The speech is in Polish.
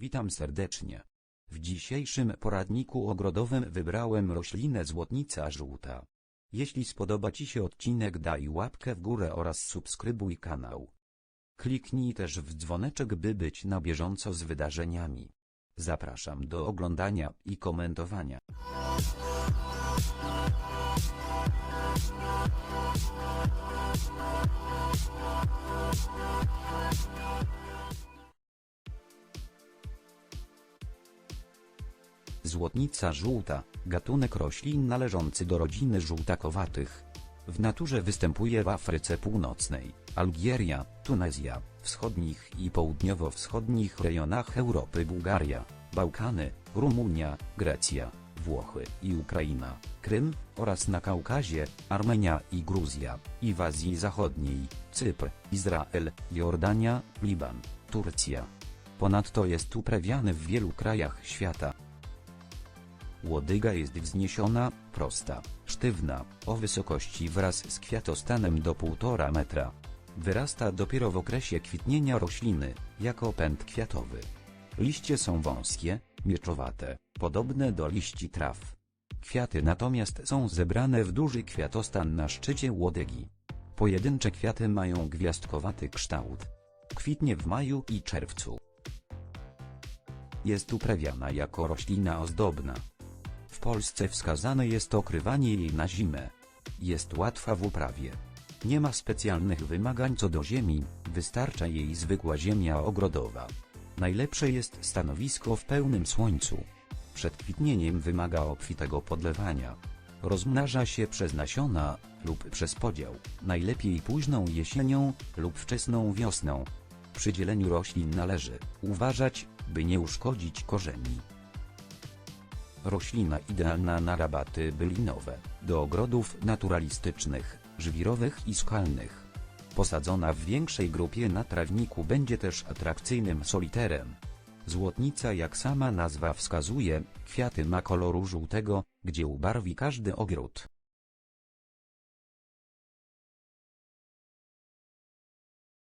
Witam serdecznie. W dzisiejszym poradniku ogrodowym wybrałem roślinę złotnica żółta. Jeśli spodoba Ci się odcinek daj łapkę w górę oraz subskrybuj kanał. Kliknij też w dzwoneczek by być na bieżąco z wydarzeniami. Zapraszam do oglądania i komentowania. Złotnica żółta, gatunek roślin należący do rodziny żółtakowatych. W naturze występuje w Afryce Północnej, Algieria, Tunezja, wschodnich i południowo-wschodnich rejonach Europy Bułgaria, Bałkany, Rumunia, Grecja, Włochy i Ukraina, Krym, oraz na Kaukazie, Armenia i Gruzja, i w Azji Zachodniej, Cypr, Izrael, Jordania, Liban, Turcja. Ponadto jest uprawiany w wielu krajach świata. Łodyga jest wzniesiona, prosta, sztywna, o wysokości wraz z kwiatostanem do 1,5 metra. Wyrasta dopiero w okresie kwitnienia rośliny, jako pęd kwiatowy. Liście są wąskie, mieczowate, podobne do liści traw. Kwiaty natomiast są zebrane w duży kwiatostan na szczycie łodygi. Pojedyncze kwiaty mają gwiazdkowaty kształt. Kwitnie w maju i czerwcu. Jest uprawiana jako roślina ozdobna. Polsce wskazane jest okrywanie jej na zimę. Jest łatwa w uprawie. Nie ma specjalnych wymagań co do ziemi, wystarcza jej zwykła ziemia ogrodowa. Najlepsze jest stanowisko w pełnym słońcu. Przed kwitnieniem wymaga obfitego podlewania. Rozmnaża się przez nasiona lub przez podział, najlepiej późną jesienią lub wczesną wiosną. Przy dzieleniu roślin należy uważać, by nie uszkodzić korzeni. Roślina idealna na rabaty bylinowe, do ogrodów naturalistycznych, żwirowych i skalnych. Posadzona w większej grupie na trawniku będzie też atrakcyjnym soliterem. Złotnica jak sama nazwa wskazuje, kwiaty ma koloru żółtego, gdzie ubarwi każdy ogród.